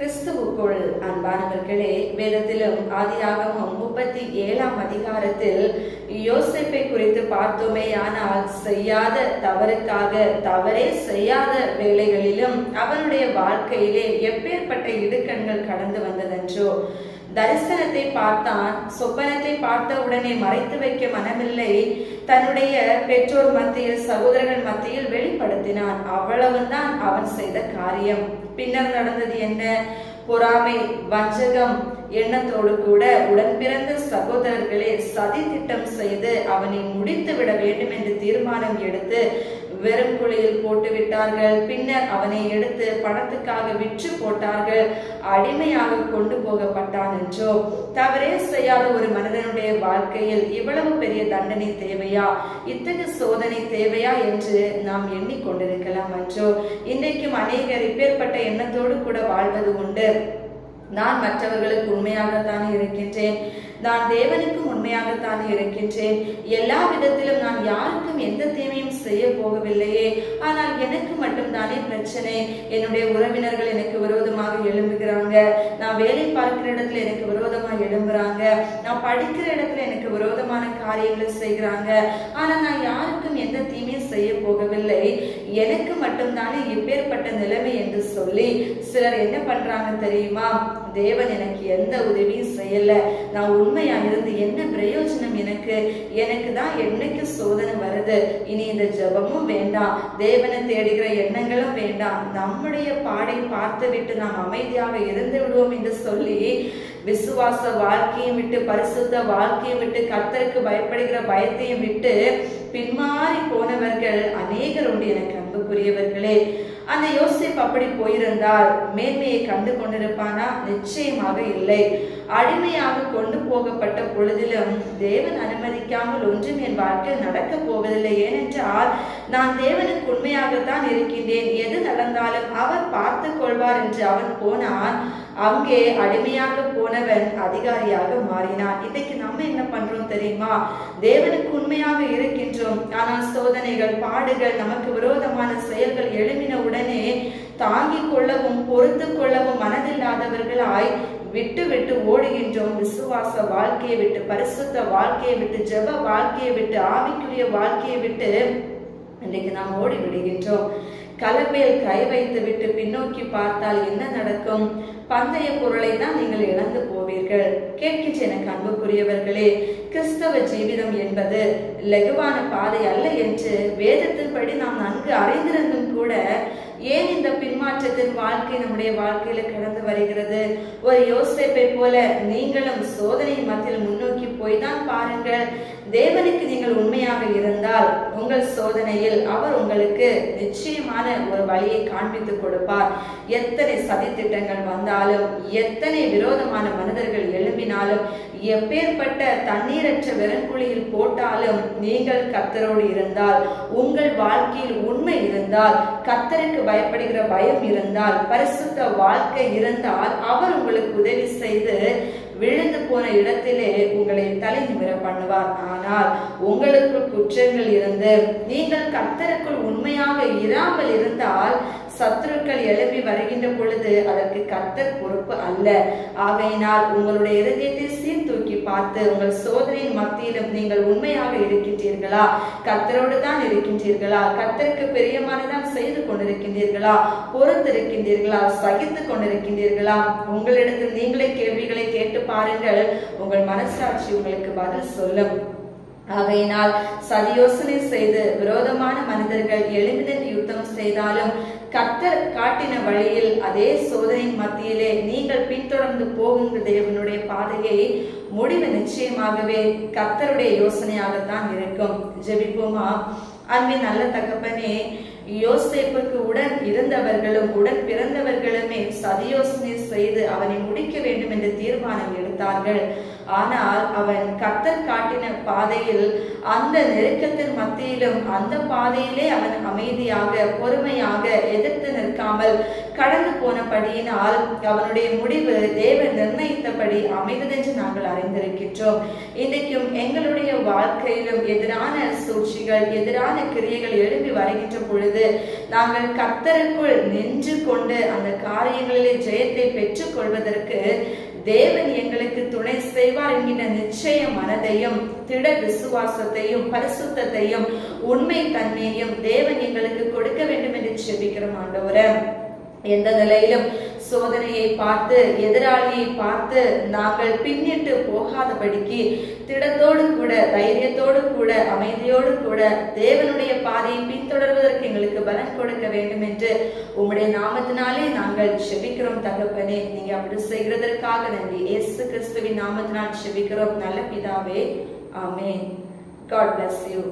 கிறிஸ்துவுக்குள் அன்பானவர்களே வேதத்திலும் ஆதியாகமம் முப்பத்தி ஏழாம் அதிகாரத்தில் யோசிப்பை குறித்து பார்த்தோமே ஆனால் செய்யாத தவறுக்காக தவறே செய்யாத வேலைகளிலும் அவனுடைய வாழ்க்கையிலே எப்பேற்பட்ட இடுக்கண்கள் கடந்து வந்ததென்றோ தரிசனத்தை பார்த்தான். சொப்பனத்தை பார்த்த உடனே மறைத்து வைக்க மனமில்லை. தன்னுடைய பெற்றோர் மத்தியில் சகோதரர்கள் மத்தியில் வெளிப்படுத்தினான். அவ்வளவுதான் அவன் செய்த காரியம். பின்னர் நடந்தது என்ன? பொறாமை வஞ்சகம் எண்ணத்தோடு கூட உடன் பிறந்த சகோதரர்களே சதி திட்டம் செய்து அவனை முடித்து விட வேண்டும் என்று தீர்மானம் எடுத்து வெறும் குழியில் போட்டு விட்டார்கள் பின்னர் அவனை எடுத்து பணத்துக்காக விற்று போட்டார்கள். அடிமையாக கொண்டு போகப்பட்டான் என்றோ. தவறே செய்யாத ஒரு மனிதனுடைய வாழ்க்கையில் இவ்வளவு பெரிய தண்டனை தேவையா? இத்தகைய சோதனை தேவையா என்று நாம் எண்ணிக்கொண்டிருக்கலாம் என்றோ இன்றைக்கும் அநேகர் இப்பேற்பட்ட எண்ணத்தோடு கூட வாழ்வது உண்டு. நான் மற்றவர்களுக்கு உண்மையாகத்தான் இருக்கின்றேன். நான் தேவனுக்கும் உண்மையாகத்தான் இருக்கின்றேன். எல்லா விதத்திலும் நான் யாருக்கும் எந்த தீமையும் செய்ய போகவில்லையே. ஆனால் எனக்கு மட்டும் தானே பிரச்சனை. என்னுடைய உறவினர்கள் எனக்கு விரோதமாக எழும்புகிறாங்க. நான் வேலை பார்க்கிற இடத்துல எனக்கு விரோதமாக எழும்புறாங்க. நான் படிக்கிற இடத்துல எனக்கு விரோதமான காரியங்களை செய்கிறாங்க. ஆனால் நான் யாருக்கும் எந்த தீமையும் செய்ய போகவில்லை. எனக்கு மட்டும்தானே இப்பேற்பட்ட நிலைமை என்று சொல்லி சிலர் என்ன பண்றாங்க தெரியுமா? தேவன் எனக்கு எந்த உதவியும் செய்யல. நான் உண்மையா இருந்து என்ன பிரயோஜனம் எனக்கு? எனக்கு தான் என்னைக்கு சோதனை வருது. இனி இந்த ஜெபமும் வேண்டாம். தேவனை தேடுகிற எண்ணங்களும் வேண்டாம். நம்முடைய பாடை பார்த்து விட்டு நாம் அமைதியாக இருந்து விடுவோம் என்று சொல்லி விசுவாச வாழ்க்கையை விட்டு பரிசுத்த வாழ்க்கையை விட்டு கத்தருக்கு பயப்படுகிற பயத்தையும் விட்டு பின்மாறி போனவர்கள் அநேகர் உண்டு எனக்கு அன்புக்குரியவர்களே. அந்த யோசிப் அப்படி போயிருந்தால் மேன்மையை கண்டு கொண்டிருப்பானா நிச்சயமாக இல்லை. அடிமையாக கொண்டு போகப்பட்ட பொழுதிலும் தேவன் அனுமதிக்காமல் ஒன்றும் என் வாழ்க்கையில் நடக்க போவதில்லை. ஏனென்றால் நான் தேவனுக்கு உண்மையாகத்தான் இருக்கின்றேன். எது நடந்தாலும் அவர் பார்த்து கொள்வார் என்று அவன் போனான். அங்கே அடிமையாக போனவன் அதிகாரியாக மாறினான். இன்னைக்கு நம்ம என்ன பண்றோம் தெரியுமா? தேவனுக்கு உண்மையாக இருக்கின்றோம். ஆனால் சோதனைகள் பாடுகள் நமக்கு விரோதமான செயல்கள் எழுமின உடனே தாங்கிக் கொள்ளவும் பொறுத்து கொள்ளவும் மனதில்லாதவர்களாய் விட்டு விட்டு ஓடுகின்றோம். விசுவாச வாழ்க்கையை விட்டு பரிசுத்த வாழ்க்கையை விட்டு ஜெப வாழ்க்கையை விட்டு ஆவிக்குரிய வாழ்க்கையை விட்டு இன்றைக்கு நாம் ஓடி விடுகின்றோம் கலப்பையில் கை வைத்து விட்டு பின்னோக்கி பார்த்தால் என்ன நடக்கும்? பந்தய பொருளை தான் நீங்கள் இழந்து போவீர்கள். கேட்கின்ற எனக்கு அன்புக்குரியவர்களே கிறிஸ்தவ ஜீவிதம் என்பது லகுவான பாதை அல்ல என்று வேதத்தின்படி நாம் நன்கு அறிந்திருந்தும் கூட ஏன் இந்த பின்மாற்றத்தின் வாழ்க்கை நம்முடைய வாழ்க்கையில கடந்து வருகிறது? ஒரு யோசிப்பை போல நீங்களும் சோதனை மத்தியில் முன்னோக்கி போய் தான் பாருங்கள். தேவனுக்கு நீங்கள் உண்மையாக இருந்தால் உங்கள் சோதனையில் அவர் உங்களுக்கு நிச்சயமான ஒரு வழியை காண்பித்து கொடுப்பார். எத்தனை சதித்திட்டங்கள் வந்தாலும் எத்தனை விரோதமான மனிதர்கள் எழும்பினாலும் எப்பேற்பட்ட தண்ணீரற்ற வெறுங்குழியில் போட்டாலும் நீங்கள் கத்தரோடு இருந்தால் உங்கள் வாழ்க்கையில் உண்மை இருந்தால் கத்தருக்கு பயப்படுகிற பயம் இருந்தால் பரிசுத்த வாழ்க்கை இருந்தால் அவர் உங்களுக்கு உதவி செய்து விழுந்து போன இடத்திலே உங்களை தலை நிமிர பண்ணுவார். ஆனால் உங்களுக்குள் குற்றங்கள் இருந்து நீங்கள் கத்தருக்குள் உண்மையாக இராமல் இருந்தால் சத்துருக்கள் எழுப்பி வருகின்ற பொழுது அதற்கு கர்த்தர் பொறுப்பு அல்ல. ஆகையினால் உங்களுடைய இருதயத்தை சீர்தூக்கி பார்த்து உங்கள் சோதனையின் மத்தியிலும் நீங்கள் உண்மையாக இருக்கின்றீர்களா? கர்த்தரோடு தான் இருக்கின்றீர்களா? கர்த்தருக்கு பெரியமானதான் செய்து கொண்டிருக்கின்றீர்களா? பொறுத்திருக்கின்றீர்களா? சகித்து கொண்டிருக்கின்றீர்களா? உங்களிடத்தில் நீங்களே கேள்விகளை கேட்டு பாருங்கள். உங்கள் மனசாட்சி உங்களுக்கு பதில் சொல்லும். ஆகையினால் சதியோசனை செய்து விரோதமான மனிதர்கள் எளிமிடன் யுத்தம் செய்தாலும் கர்த்தர் காட்டின வழியில் அதே சோதனையின் மத்தியிலே நீங்கள் பின்தொடர்ந்து போகுங்கள் தேவனுடைய பாதையை முடிவு நிச்சயமாகவே கர்த்தருடைய யோசனையாகத்தான் இருக்கும். ஜெபிப்போமா? அன்பின் நல்ல தகப்பனே யோசேப்புக்கு உடன் இருந்தவர்களும் உடன் பிறந்தவர்களுமே சதியோசனை செய்து அவனை முடிக்க வேண்டும் என்று தீர்மானம் எடுத்து வைத்தார்கள் ஆனால் அவன் கத்தர் காட்டின பாதையில் அந்த நெருக்கத்தின் மத்தியிலும் அந்த பாதையிலே அவன் அமைதியாக பொறுமையாக எதிர்த்து நிற்காமல் கடந்து போனபடியினால் அவனுடைய முடிவு தேவன் நிர்ணயித்தபடி அமைந்ததென்று நாங்கள் அறிந்திருக்கின்றோம். இன்றைக்கும் எங்களுடைய வாழ்க்கையிலும் எதிரான சூழ்ச்சிகள் எதிரான கிரியைகள் எழும்பி வருகின்ற பொழுது நாங்கள் கத்தருக்குள் நின்று கொண்டு அந்த காரியங்களிலே ஜெயத்தை பெற்றுக் கொள்வதற்கு தேவன் எங்களுக்கு துணை செய்வார் என்கிற நிச்சய மனதையும் திட விசுவாசத்தையும் பரிசுத்தையும் உண்மை தன்மையையும் தேவன் எங்களுக்கு கொடுக்க வேண்டும் என்று செபிக்கிறோம் ஆண்டவரே. எந்த நிலையிலும் சோதனையை பார்த்து எதிராளியை பார்த்து நாங்கள் பின்னிட்டு போகாதபடிக்கு திடத்தோடு கூட தைரியத்தோடு கூட அமைதியோடு கூட தேவனுடைய பாதையை பின்தொடர்வதற்கு எங்களுக்கு பலன் கொடுக்க வேண்டும் என்று உம்முடைய நாமத்தினாலே நாங்கள் செபிக்கிறோம் தகப்பனே. நீங்க அப்படி செய்கிறதற்காக நன்றி. இயேசு கிறிஸ்துவின் நாமத்தினால் செபிக்கிறோம். நல்ல பிதாவே ஆமே காட் பிளஸ் யூ